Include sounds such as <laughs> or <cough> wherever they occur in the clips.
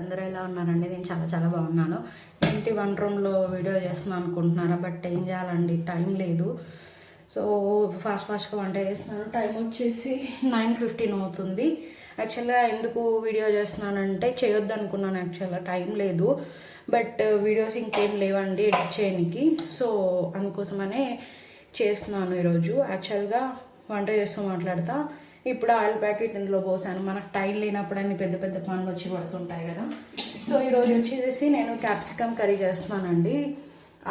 అందరూ ఎలా ఉన్నారండి? నేను చాలా చాలా బాగున్నాను. ఇంటి వన్ రూమ్లో వీడియో చేస్తున్నాను అనుకుంటున్నారా? బట్ ఏం చేయాలండి? టైం లేదు. సో ఫాస్ట్ ఫాస్ట్గా వంట చేస్తున్నాను. టైం వచ్చేసి నైన్ ఫిఫ్టీన్ అవుతుంది. యాక్చువల్గా ఎందుకు వీడియో చేస్తున్నానంటే చేయొద్దు అనుకున్నాను యాక్చువల్గా. టైం లేదు. బట్ వీడియోస్ ఇంకేం లేవండి ఎడిట్ చేయడానికి సో అందుకోసమనే చేస్తున్నాను ఈరోజు. యాక్చువల్గా వంట చేస్తూ మాట్లాడతా. ఇప్పుడు ఆయిల్ ప్యాకెట్ ఇందులో పోసాను. మనకు టైం లేనప్పుడు అన్ని పెద్ద పెద్ద పనులు వచ్చి పడుతుంటాయి కదా. సో ఈరోజు వచ్చేసి నేను క్యాప్సికమ్ కర్రీ చేస్తున్నానండి.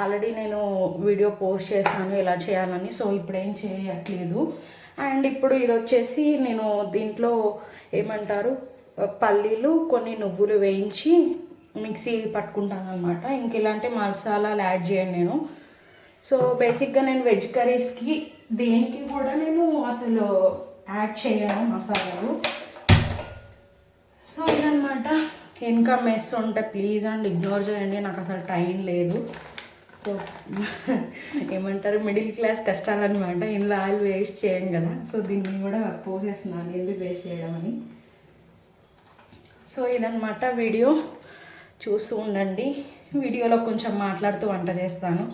ఆల్రెడీ నేను వీడియో పోస్ట్ చేస్తాను ఎలా చేయాలని. సో ఇప్పుడు ఏం చేయట్లేదు. అండ్ ఇప్పుడు ఇది వచ్చేసి నేను దీంట్లో ఏమంటారు పల్లీలు కొన్ని నువ్వులు వేయించి మిక్సీ పట్టుకుంటాను అనమాట ఇంక ఇలాంటి మసాలాలు యాడ్ చేయను నేను. సో బేసిక్గా నేను వెజ్ కర్రీస్కి దేనికి కూడా నేను అసలు యాడ్ చేయను మసాలాలు. సో ఇదనమాట ఇంకా మెస్ ఉంటే ప్లీజ్ అండ్ ఇగ్నోర్ చేయండి నాకు అసలు టైం లేదు. సో ఏమంటారు మిడిల్ క్లాస్ కష్టాలన్నమాట. ఇందులో ఆయిల్ వేస్ట్ చేయం కదా. సో దీన్ని కూడా పోసేస్తున్నాను ఎందుకు వేస్ట్ చేయడం అని. సో ఇదనమాట వీడియో చూస్తూ ఉండండి. వీడియోలో కొంచెం మాట్లాడుతూ వంట చేస్తాను.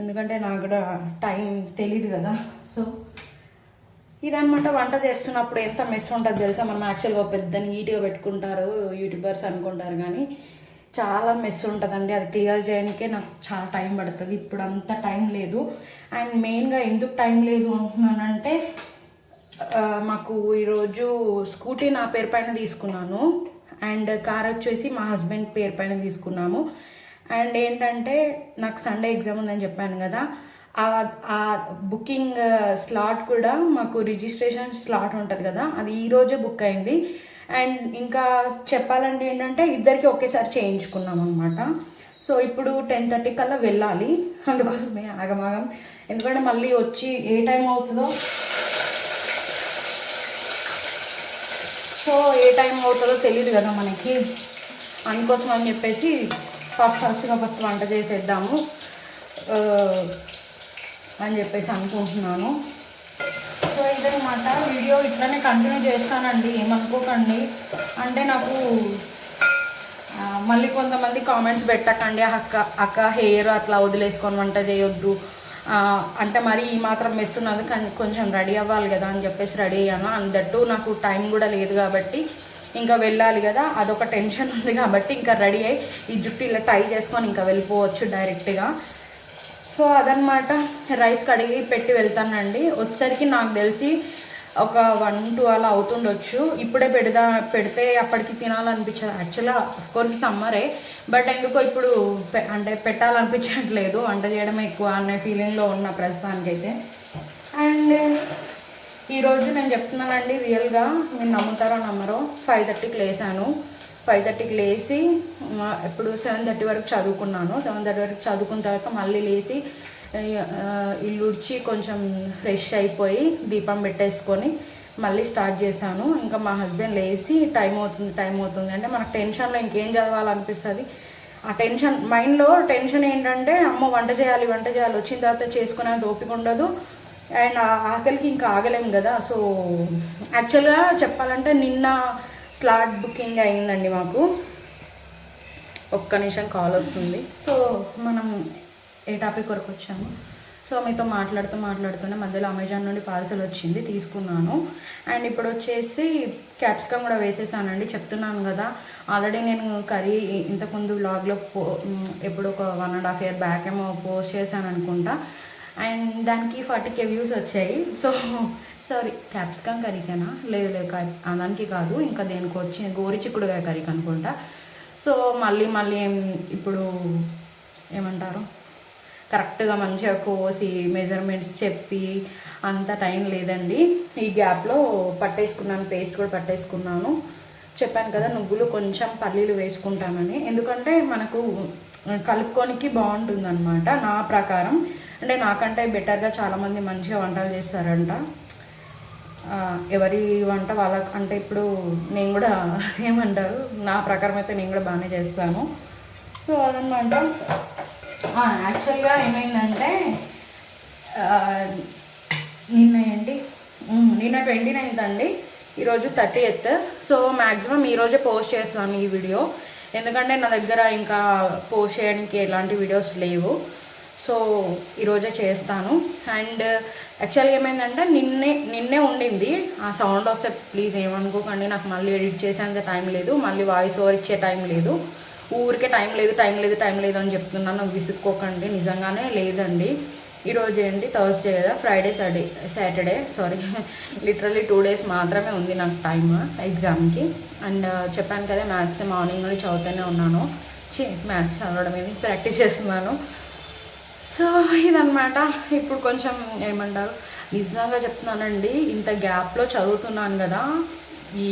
ఎందుకంటే నాకు కూడా టైం తెలీదు కదా. సో ఇదనమాట వంట చేస్తున్నప్పుడు ఎంత మెస్ ఉంటుంది తెలుసా? మనం యాక్చువల్గా పెద్ద నీట్గా పెట్టుకుంటారు యూట్యూబర్స్ అనుకుంటారు కానీ చాలా మెస్ ఉంటుందండి. అది క్లియర్ చేయడానికే నాకు చాలా టైం పడుతుంది. ఇప్పుడు అంత టైం లేదు అండ్ మెయిన్గా ఎందుకు టైం లేదు అంటున్నానంటే మాకు ఈరోజు స్కూటీ నా పేరు పైన తీసుకున్నాను. అండ్ కార్ వచ్చేసి మా హస్బెండ్ పేరు పైన తీసుకున్నాము. అండ్ ఏంటంటే నాకు సండే ఎగ్జామ్ ఉందని చెప్పాను కదా. ఆ- బుకింగ్ స్లాట్ కూడా మాకు రిజిస్ట్రేషన్ స్లాట్ ఉంటుంది కదా అది ఈ రోజే బుక్ అయింది. అండ్ ఇంకా చెప్పాలంటే ఏంటంటే ఇద్దరికి ఒకేసారి చేయించుకున్నాం అనమాట సో ఇప్పుడు టెన్ థర్టీ కల్లా వెళ్ళాలి. అందుకోసమే ఆగమాగం. ఎందుకంటే మళ్ళీ వచ్చి ఏ టైం అవుతుందో? సో ఏ టైం అవుతుందో తెలియదు కదా మనకి. అందుకోసం అని చెప్పేసి ఫస్ట్ ఫస్ట్గా ఫస్ట్ వంట చేసేద్దాము. అని చెప్పేసి అనుకుంటున్నాను. సో ఇదనమాట వీడియో ఇట్లానే కంటిన్యూ చేస్తానండి. ఏమనుకోకండి. అంటే నాకు మళ్ళీ కొంతమంది కామెంట్స్ పెట్టకండి. అక్క అక్క హెయిర్ అట్లా వదిలేసుకొని వంట చేయొద్దు. అంటే మరి ఈ మాత్రం మెస్ ఉన్నది. కొంచెం రెడీ అవ్వాలి కదా అని చెప్పేసి రెడీ అయ్యాను. అందట్టు నాకు టైం కూడా లేదు కాబట్టి ఇంకా వెళ్ళాలి కదా. అదొక టెన్షన్ ఉంది కాబట్టి ఇంకా రెడీ అయ్యి ఈ జుట్టు ఇలా టై చేసుకొని ఇంకా వెళ్ళిపోవచ్చు డైరెక్ట్గా సో అదనమాట రైస్ కడిగి పెట్టి వెళ్తానండి. వచ్చేసరికి నాకు తెలిసి ఒక వన్ టూ అలా అవుతుండొచ్చు. ఇప్పుడే పెడదా పెడితే అప్పటికి తినాలనిపించదు. యాక్చువల్గా కోర్స్ సమ్మరే బట్ ఎందుకో ఇప్పుడు పె- అంటే పెట్టాలనిపించట్లేదు. వంట చేయడం ఎక్కువ అనే ఫీలింగ్లో ఉన్న ప్రస్తుతానికైతే. అండ్ ఈరోజు నేను చెప్తున్నానండి రియల్గా నేను నమ్ముతారో నమ్మరో ఫైవ్ థర్టీకి లేసాను. ఫైవ్ థర్టీకి లేచి ఎప్పుడు ఇప్పుడు సెవెన్ థర్టీ వరకు చదువుకున్నాను. సెవెన్ థర్టీ వరకు చదువుకున్న తర్వాత మళ్ళీ లేచి ఇల్లుడ్చి ఇల్లు ఉడిచి కొంచెం ఫ్రెష్ అయిపోయి దీపం పెట్టేసుకొని మళ్ళీ స్టార్ట్ చేశాను. ఇంకా మా హస్బెండ్ లేచి టైం అవుతుంది టైం అవుతుంది. అంటే మనకు టెన్షన్లో ఇంకేం చదవాలనిపిస్తుంది? ఆ టెన్షన్ మైండ్లో టెన్షన్ ఏంటంటే అమ్మ వంట చేయాలి వంట చేయాలి. వచ్చిన తర్వాత చేసుకునేంత ఓపిక ఉండదు. అండ్ ఆకలికి ఇంకా ఆగలేం కదా. సో యాక్చువల్గా చెప్పాలంటే నిన్న స్లాట్ బుకింగ్ అయిందండి మాకు. ఒక్క నిమిషం కాల్ వస్తుంది. సో మనం ఏ టాపిక్ వరకు వచ్చాము? సో మీతో మాట్లాడుతూ మాట్లాడుతూనే మధ్యలో అమెజాన్ నుండి పార్సల్ వచ్చింది తీసుకున్నాను. అండ్ ఇప్పుడు వచ్చేసి క్యాప్సికమ్ కూడా వేసేసానండి. చెప్తున్నాను కదా ఆల్రెడీ నేను కర్రీ ఇంతకుముందు వ్లాగ్లో పో ఎప్పుడు ఒక one and half year back ఏమో పోస్ట్ చేశాను అనుకుంటా. అండ్ దానికి ఫార్టీ కే వ్యూస్ వచ్చాయి. సో సారీ క్యాప్సికమ్ కర్రీకేనా? లేదు లేదు కా- దానికి కాదు. ఇంకా దేనికి వచ్చి గోరి చిక్కుడుగా కర్రీకి అనుకుంటా. సో మళ్ళీ మళ్ళీ ఇప్పుడు ఏమంటారు? కరెక్ట్గా మంచిగా కోసి మెజర్మెంట్స్ చెప్పి అంత టైం లేదండి. ఈ గ్యాప్లో పట్టేసుకున్నాను పేస్ట్ కూడా పట్టేసుకున్నాను. చెప్పాను కదా నువ్వులు కొంచెం పల్లీలు వేసుకుంటానని. ఎందుకంటే మనకు కలుపుకోనికి బాగుంటుంది అనమాట నా ప్రకారం. అంటే నాకంటే బెటర్గా చాలామంది మంచిగా వంటలు చేస్తారంట. ఎవరి వంట వాళ్ళ అంటే ఇప్పుడు నేను కూడా ఏమంటారు నా ప్రకారం అయితే నేను కూడా బాగానే చేస్తాను. సో అదనమాట. యాక్చువల్గా ఏమైందంటే నిన్న ఏంటి? నిన్న ట్వంటీ నైన్త్ అండి. ఈరోజు థర్టీ ఎయిత్ సో మ్యాక్సిమం ఈరోజే పోస్ట్ చేస్తాను ఈ వీడియో. ఎందుకంటే నా దగ్గర ఇంకా పోస్ట్ చేయడానికి ఎలాంటి వీడియోస్ లేవు. సో ఈరోజే చేస్తాను. అండ్ యాక్చువల్గా ఏమైందంటే నిన్నే నిన్నే ఉండింది. ఆ సౌండ్ వస్తే ప్లీజ్ ఏమనుకోకండి నాకు మళ్ళీ ఎడిట్ చేసేంత టైం లేదు. మళ్ళీ వాయిస్ ఓవర్ ఇచ్చే టైం లేదు. ఊరికే టైం లేదు టైం లేదు టైం లేదు అని చెప్తున్నాను. విసుక్కోకండి నిజంగానే లేదండి. ఈరోజు ఏంటి థర్స్డే కదా Friday Saturday Saturday sorry literally two days మాత్రమే ఉంది నాకు టైమ్ ఎగ్జామ్కి అండ్ uh, చెప్పాను కదా మ్యాథ్స్ మార్నింగ్ నుండి చదువుతూనే ఉన్నాను. చి మ్యాథ్స్ చదవడం ప్రాక్టీస్ చేస్తున్నాను? సో ఇదనమాట ఇప్పుడు కొంచెం ఏమంటారు? నిజంగా చెప్తున్నానండి ఇంత గ్యాప్లో చదువుతున్నాను కదా ఈ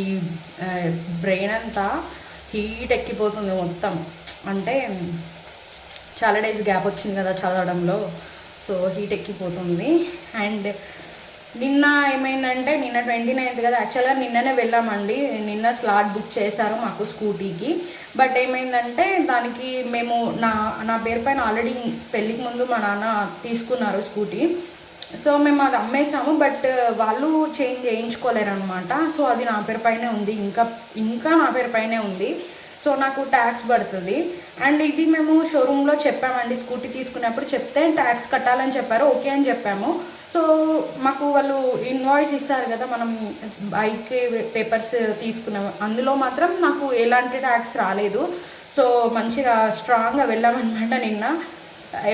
బ్రెయిన్ అంతా హీట్ ఎక్కిపోతుంది మొత్తం. అంటే చాలా డేస్ గ్యాప్ వచ్చింది కదా చదవడంలో సో హీట్ ఎక్కిపోతుంది. అండ్ నిన్న ఏమైందంటే నిన్న ట్వంటీ నైన్త్ కదా యాక్చువల్గా నిన్ననే వెళ్ళామండి. నిన్న స్లాట్ బుక్ చేశారు మాకు స్కూటీకి. బట్ ఏమైందంటే దానికి మేము నా నా పేరు పైన ఆల్రెడీ పెళ్ళికి ముందు మా నాన్న తీసుకున్నారు స్కూటీ. సో మేము అది అమ్మేసాము బట్ వాళ్ళు చేంజ్ చేయించుకోలేరు అనమాట సో అది నా పేరు పైనే ఉంది ఇంకా ఇంకా నా పేరు పైనే ఉంది. సో నాకు ట్యాక్స్ పడుతుంది. అండ్ ఇది మేము షోరూంలో చెప్పామండి స్కూటీ తీసుకున్నప్పుడు చెప్తే ట్యాక్స్ కట్టాలని చెప్పారు ఓకే అని చెప్పాము. సో మాకు వాళ్ళు ఇన్వాయిస్ ఇస్తారు కదా మనం బైక్ పేపర్స్ తీసుకున్నాము. అందులో మాత్రం నాకు ఎలాంటి ట్యాక్స్ రాలేదు. సో మంచిగా స్ట్రాంగ్గా వెళ్ళామన్నమాట నిన్న.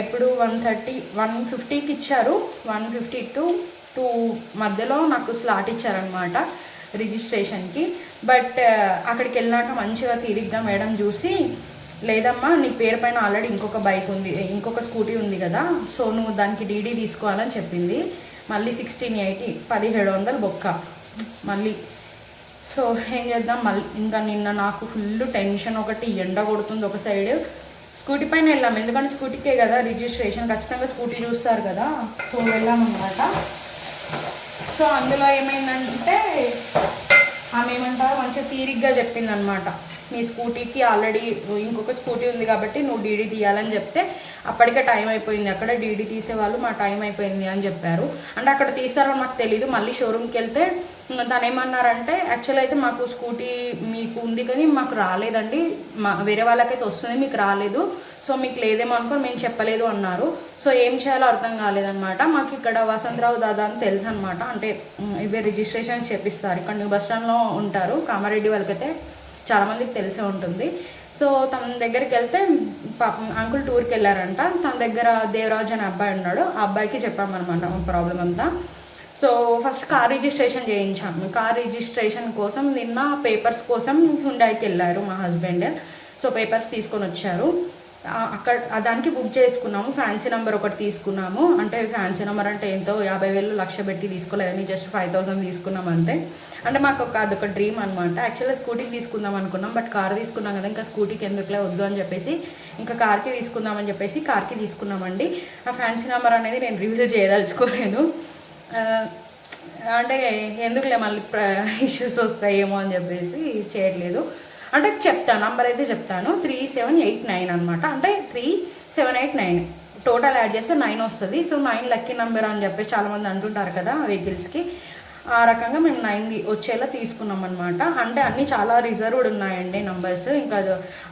ఎప్పుడు వన్ థర్టీ వన్ ఫిఫ్టీకి ఇచ్చారు. వన్ ఫిఫ్టీ టు టూ మధ్యలో నాకు స్లాట్ ఇచ్చారనమాట రిజిస్ట్రేషన్కి బట్ అక్కడికి వెళ్ళాక మంచిగా తిరిగ్గా మేడం చూసి లేదమ్మా నీ పేరు పైన ఆల్రెడీ ఇంకొక బైక్ ఉంది ఇంకొక స్కూటీ ఉంది కదా సో నువ్వు దానికి డీడీ తీసుకోవాలని చెప్పింది. మళ్ళీ సిక్స్టీన్ ఎయిటీ పదిహేడు వందలు బొక్క. మళ్ళీ సో ఏం చేద్దాం మళ్ళీ ఇంకా నిన్న నాకు ఫుల్ టెన్షన్ ఒకటి ఎండ కొడుతుంది ఒక సైడ్. స్కూటీ పైన వెళ్ళాం ఎందుకంటే స్కూటీకే కదా రిజిస్ట్రేషన్ ఖచ్చితంగా స్కూటీ చూస్తారు కదా సో వెళ్ళామన్నమాట సో అందులో ఏమైందంటే ఆమె ఏమంటారు మంచిగా తీరిగ్గా చెప్పిందనమాట మీ స్కూటీకి ఆల్రెడీ ఇంకొక స్కూటీ ఉంది కాబట్టి నువ్వు డీడీ తీయాలని చెప్తే అప్పటికే టైం అయిపోయింది. అక్కడ డీడీ తీసేవాళ్ళు మా టైం అయిపోయింది అని చెప్పారు. అంటే అక్కడ తీస్తారో నాకు తెలియదు మళ్ళీ షోరూమ్కి వెళ్తే తను ఏమన్నారంటే యాక్చువల్ అయితే మాకు స్కూటీ మీకు ఉంది కానీ మాకు రాలేదండి. మా వేరే వాళ్ళకైతే వస్తుంది మీకు రాలేదు. సో మీకు లేదేమో అనుకో మేము చెప్పలేదు అన్నారు. సో ఏం చేయాలో అర్థం కాలేదన్నమాట. మాకు ఇక్కడ వసంతరావు దాదా అని తెలుసు అనమాట అంటే ఇవే రిజిస్ట్రేషన్ చేపిస్తారు. ఇక్కడ న్యూ బస్ స్టాండ్లో ఉంటారు. కామారెడ్డి వాళ్ళకైతే చాలామందికి తెలిసే ఉంటుంది. సో తన దగ్గరికి వెళ్తే పాపం అంకుల్ టూర్కి వెళ్ళారంట. తన దగ్గర దేవరాజ్ అనే అబ్బాయి ఉన్నాడు. ఆ అబ్బాయికి చెప్పామన్నమాట ప్రాబ్లం అంతా. సో ఫస్ట్ కార్ రిజిస్ట్రేషన్ చేయించాము కార్ రిజిస్ట్రేషన్ కోసం నిన్న పేపర్స్ కోసం హుండాయికి వెళ్ళారు మా హస్బెండ్. సో పేపర్స్ తీసుకొని వచ్చారు. అక్కడ దానికి బుక్ చేసుకున్నాము. ఫ్యాన్సీ నెంబర్ ఒకటి తీసుకున్నాము. అంటే ఫ్యాన్సీ నెంబర్ అంటే ఎంతో యాభై వేలు లక్ష పెట్టి తీసుకోలేదని జస్ట్ ఫైవ్ థౌసండ్ తీసుకున్నాం అంతే. అంటే మాకు ఒక అదొక డ్రీమ్ అనమాట యాక్చువల్గా స్కూటీకి తీసుకుందాం అనుకున్నాం బట్ కార్ తీసుకున్నాం కదా ఇంకా స్కూటీకి ఎందుకులే వద్దు అని చెప్పేసి ఇంకా కార్కి తీసుకుందామని చెప్పేసి కార్కి తీసుకున్నామండి. ఆ ఫ్యాన్సీ నెంబర్ అనేది నేను రివ్యూ చేయదలుచుకోలేదు. అంటే ఎందుకులే మళ్ళీ ఇష్యూస్ <laughs> వస్తాయేమో అని చెప్పేసి చేయట్లేదు. అంటే చెప్తాను నంబర్ అయితే చెప్తాను. త్రీ సెవెన్ ఎయిట్ నైన్ అనమాట అంటే three seven eight nine total add చేస్తే నైన్ వస్తుంది. సో నైన్ లక్కీ నెంబర్ అని చెప్పి చాలామంది అంటుంటారు కదా వెహికల్స్కి ఆ రకంగా మేము నైన్ వచ్చేలా తీసుకున్నాం అనమాట అంటే అన్నీ చాలా రిజర్వ్డ్ ఉన్నాయండి నంబర్స్ ఇంకా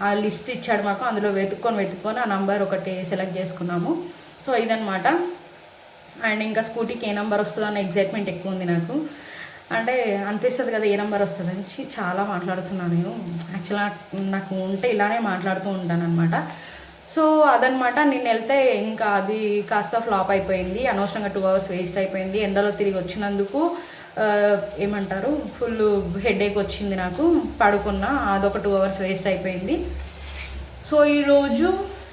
ఆ లిస్ట్ ఇచ్చాడు మాకు. అందులో వెతుక్కొని వెతుక్కొని ఆ నంబర్ ఒకటి సెలెక్ట్ చేసుకున్నాము. సో ఇదనమాట అండ్ ఇంకా స్కూటీకి ఏ నెంబర్ వస్తుందో అన్న ఎగ్జైట్మెంట్ ఎక్కువ ఉంది నాకు. అంటే అనిపిస్తుంది కదా ఏ నెంబర్ వస్తుంది అని. చాలా మాట్లాడుతున్నాను నేను. యాక్చువల్గా నాకు ఉంటే ఇలానే మాట్లాడుతూ ఉంటాను అనమాట సో అదనమాట నేను వెళ్తే ఇంకా అది కాస్త ఫ్లాప్ అయిపోయింది. అనవసరంగా టూ అవర్స్ వేస్ట్ అయిపోయింది. ఎండలో తిరిగి వచ్చినందుకు ఏమంటారు ఫుల్ హెడేక్ వచ్చింది నాకు. పడుకున్నా అదొక టూ అవర్స్ వేస్ట్ అయిపోయింది. సో ఈరోజు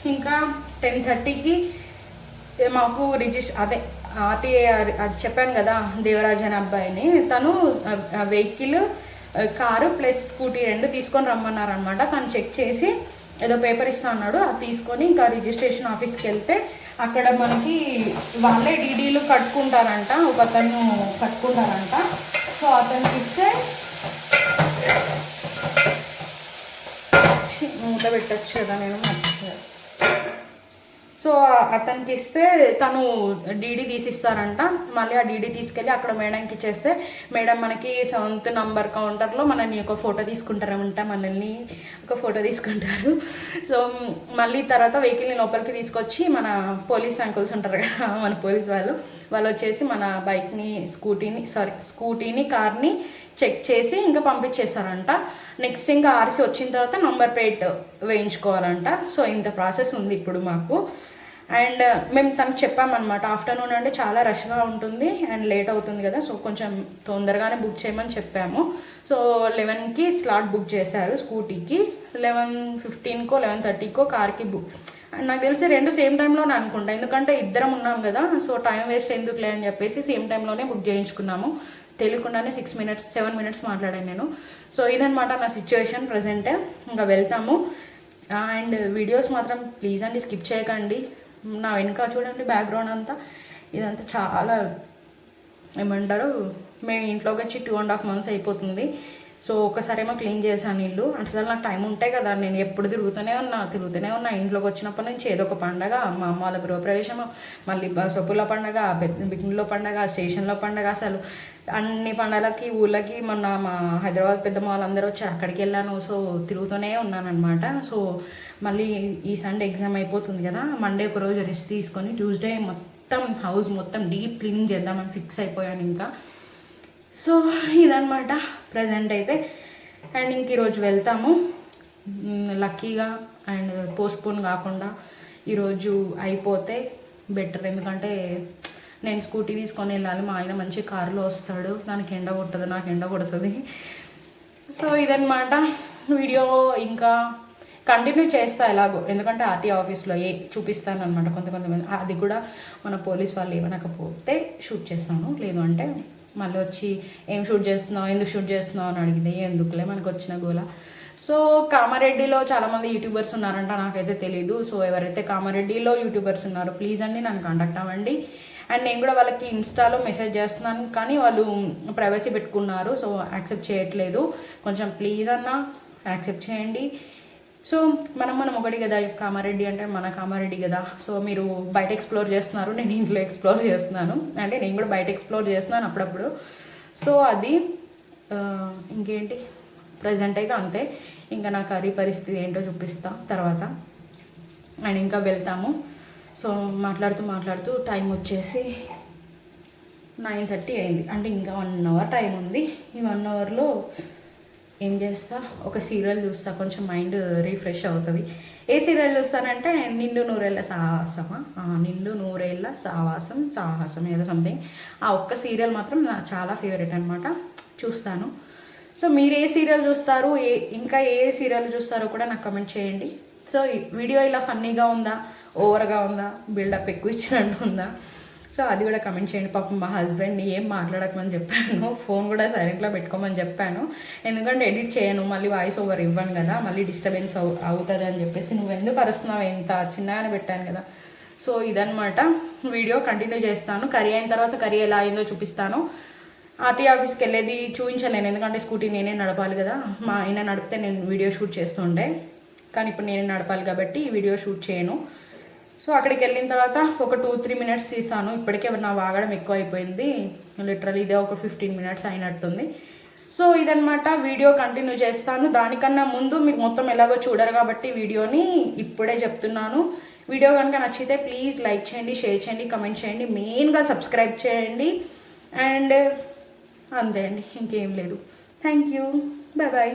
ఇంకా టెన్ థర్టీకి మాకు రిజిస్టర్ అదే ఆర్టీఏ అది చెప్పాను కదా దేవరాజ్ అనే అబ్బాయిని. తను వెహికల్ కారు ప్లస్ స్కూటీ రెండు తీసుకొని రమ్మన్నారనమాట. తను చెక్ చేసి ఏదో పేపర్ ఇస్తా అన్నాడు. అది తీసుకొని ఇంకా రిజిస్ట్రేషన్ ఆఫీస్కి వెళ్తే అక్కడ మనకి వాళ్ళే డీడీలు కట్టుకుంటారంట. ఒక అతను కట్టుకుంటారంట. సో అతనికి ఇస్తే మూత పెట్టచ్చు కదా నేను సో అతనికి ఇస్తే తను డీడీ తీసిస్తారంట. మళ్ళీ ఆ డీడీ తీసుకెళ్ళి అక్కడ మేడంకి ఇచ్చేస్తే మేడం మనకి సెవెంత్ నంబర్ కౌంటర్లో మనల్ని ఒక ఫోటో తీసుకుంటారంట. మనల్ని ఒక ఫోటో తీసుకుంటారు. సో మళ్ళీ తర్వాత వెహికల్ని లోపలికి తీసుకొచ్చి మన పోలీస్ అంకుల్స్ ఉంటారు కదా మన పోలీస్ వాళ్ళు. వాళ్ళు వచ్చేసి మన బైక్ని స్కూటీని సారీ స్కూటీని కార్ని చెక్ చేసి ఇంకా పంపించేశారంట నెక్స్ట్ ఇంకా ఆర్సీ వచ్చిన తర్వాత నంబర్ ప్లేట్ వేయించుకోవాలంట. సో ఇంత ప్రాసెస్ ఉంది ఇప్పుడు మాకు. అండ్ మేము తనకు చెప్పామన్నమాట ఆఫ్టర్నూన్ అంటే చాలా రష్గా ఉంటుంది అండ్ లేట్ అవుతుంది కదా సో కొంచెం తొందరగానే బుక్ చేయమని చెప్పాము. సో లెవెన్కి స్లాట్ బుక్ చేశారు స్కూటీకి లెవెన్ ఫిఫ్టీన్కో లెవెన్ థర్టీకో కార్కి బుక్ నాకు తెలిసి రెండు సేమ్ టైంలోనే అనుకుంటా ఎందుకంటే ఇద్దరం ఉన్నాం కదా సో టైం వేస్ట్ ఎందుకులే అని చెప్పేసి సేమ్ టైంలోనే బుక్ చేయించుకున్నాము. తెలియకుండానే సిక్స్ మినిట్స్ సెవెన్ మినిట్స్ మాట్లాడాను నేను. సో ఇదనమాట నా సిచ్యువేషన్ ప్రజెంట్. ఇంకా వెళ్తాము. అండ్ వీడియోస్ మాత్రం ప్లీజ్ అండి స్కిప్ చేయకండి. నా వెనుక చూడండి బ్యాక్గ్రౌండ్ అంతా. ఇదంతా చాలా ఏమంటారు మేము ఇంట్లోకి వచ్చి టూ అండ్ హాఫ్ మంత్స్ అయిపోతుంది. సో ఒకసారేమో క్లీన్ చేశాను ఇల్లు. అసలు నాకు టైం ఉంటాయి కదా నేను ఎప్పుడు తిరుగుతూనే ఉన్నా తిరుగుతూనే ఉన్నా. ఇంట్లోకి వచ్చినప్పటి నుంచి ఏదో ఒక పండగ మా అమ్మ వాళ్ళ గృహప్రవేశం మళ్ళీ సొప్పుల పండగ బిగ్నిలో పండగ స్టేషన్లో పండగ అసలు. అన్ని పండగలకి ఊళ్ళకి మొన్న మా హైదరాబాద్ పెద్ద వాళ్ళందరూ వచ్చి అక్కడికి వెళ్ళాను. సో తిరుగుతూనే ఉన్నాను అనమాట సో మళ్ళీ ఈ సండే ఎగ్జామ్ అయిపోతుంది కదా మండే ఒక రోజు రెస్ట్ తీసుకొని ట్యూస్డే మొత్తం హౌస్ మొత్తం డీప్ క్లీనింగ్ చేద్దామని ఫిక్స్ అయిపోయాను ఇంకా. సో ఇదనమాట ప్రజెంట్ అయితే. అండ్ ఇంక ఈరోజు వెళ్తాము. లక్కీగా అండ్ పోస్ట్పోన్ కాకుండా ఈరోజు అయిపోతే బెటర్ ఎందుకంటే నేను స్కూటీ తీసుకొని వెళ్ళాలి. మా ఆయన మంచి కారులో వస్తాడు. దానికి ఎండ కొట్టదు నాకు ఎండ కొడుతుంది. సో ఇదనమాట వీడియో ఇంకా. కంటిన్యూ చేస్తా ఎలాగో. ఎందుకంటే ఆర్టీ ఆఫీస్లో ఏ చూపిస్తాను అనమాట కొంత కొంతమంది అది కూడా మన పోలీస్ వాళ్ళు ఏమనకపోతే షూట్ చేస్తాను. లేదు అంటే మళ్ళీ వచ్చి ఏం షూట్ చేస్తున్నావు? ఎందుకు షూట్ చేస్తున్నావు అని అడిగింది ఎందుకులే మనకు వచ్చిన గోల. సో కామారెడ్డిలో చాలామంది యూట్యూబర్స్ ఉన్నారంట నాకైతే తెలీదు. సో ఎవరైతే కామారెడ్డిలో యూట్యూబర్స్ ఉన్నారో ప్లీజ్ అండి నన్ను కాంటాక్ట్ అవ్వండి. అండ్ నేను కూడా వాళ్ళకి ఇన్స్టాలో మెసేజ్ చేస్తున్నాను కానీ వాళ్ళు ప్రైవసీ పెట్టుకున్నారు. సో యాక్సెప్ట్ చేయట్లేదు. కొంచెం ప్లీజ్ అన్న యాక్సెప్ట్ చేయండి. సో మనం మనం ఒకటి కదా కామారెడ్డి అంటే మన కామారెడ్డి కదా. సో మీరు బయట ఎక్స్ప్లోర్ చేస్తున్నారు నేను ఇంట్లో ఎక్స్ప్లోర్ చేస్తున్నాను. అంటే నేను కూడా బయట ఎక్స్ప్లోర్ చేస్తున్నాను అప్పుడప్పుడు. సో అది ఇంకేంటి? ప్రజెంట్ అయితే అంతే. ఇంకా నా కర్రీ పరిస్థితి ఏంటో చూపిస్తా తర్వాత. అండ్ ఇంకా వెళ్తాము. సో మాట్లాడుతూ మాట్లాడుతూ టైం వచ్చేసి నైన్ థర్టీ అయింది. అంటే ఇంకా వన్ అవర్ టైం ఉంది. ఈ వన్ అవర్లో ఏం చేస్తా? ఒక సీరియల్ చూస్తా కొంచెం మైండ్ రీఫ్రెష్ అవుతుంది. ఏ సీరియల్ చూస్తానంటే నిండు నూరేళ్ళ సాహసమా? నిండు నూరేళ్ళ సావాసం సాహసం ఏదో సంథింగ్ ఆ ఒక్క సీరియల్ మాత్రం నా చాలా ఫేవరెట్ అనమాట చూస్తాను. సో మీరు ఏ సీరియల్ చూస్తారు? ఏ ఇంకా ఏ సీరియల్ చూస్తారో కూడా నాకు కమెంట్ చేయండి. సో వీడియో ఇలా ఫన్నీగా ఉందా? ఓవర్గా ఉందా? బిల్డప్ ఎక్కువ ఇచ్చినట్టు ఉందా? సో అది కూడా కమెంట్ చేయండి. పాపం మా హస్బెండ్ని ఏం మాట్లాడకమని చెప్పాను. ఫోన్ కూడా సైలెంట్లో పెట్టుకోమని చెప్పాను. ఎందుకంటే ఎడిట్ చేయను మళ్ళీ వాయిస్ ఓవర్ ఇవ్వను కదా మళ్ళీ డిస్టర్బెన్స్ అవు అవుతుంది అని చెప్పేసి నువ్వు ఎందుకు అరుస్తున్నావు? ఎంత చిన్నగానే పెట్టాను కదా. సో ఇదనమాట వీడియో కంటిన్యూ చేస్తాను. కర్రీ అయిన తర్వాత కర్రీ ఎలా అయిందో చూపిస్తాను. ఆర్టీ ఆఫీస్కి వెళ్ళేది చూపించలేను ఎందుకంటే స్కూటీ నేనే నడపాలి కదా. మా ఆయన నడిపితే నేను వీడియో షూట్ చేస్తుండే. కానీ ఇప్పుడు నేనే నడపాలి కాబట్టి వీడియో షూట్ చేయను. సో అక్కడికి వెళ్ళిన తర్వాత ఒక టూ త్రీ మినిట్స్ తీస్తాను ఇప్పటికే నా వాగడం ఎక్కువ అయిపోయింది లిటరల్ ఇదే ఒక ఫిఫ్టీన్ మినిట్స్ అయినట్టుంది. సో ఇదనమాట వీడియో కంటిన్యూ చేస్తాను. దానికన్నా ముందు మీరు మొత్తం ఎలాగో చూడరు కాబట్టి వీడియోని ఇప్పుడే చెప్తున్నాను. వీడియో కనుక నచ్చితే ప్లీజ్ లైక్ చేయండి షేర్ చేయండి కమెంట్ చేయండి మెయిన్గా సబ్స్క్రైబ్ చేయండి. అండ్ అంతే అండి ఇంకేం లేదు. Thank you bye bye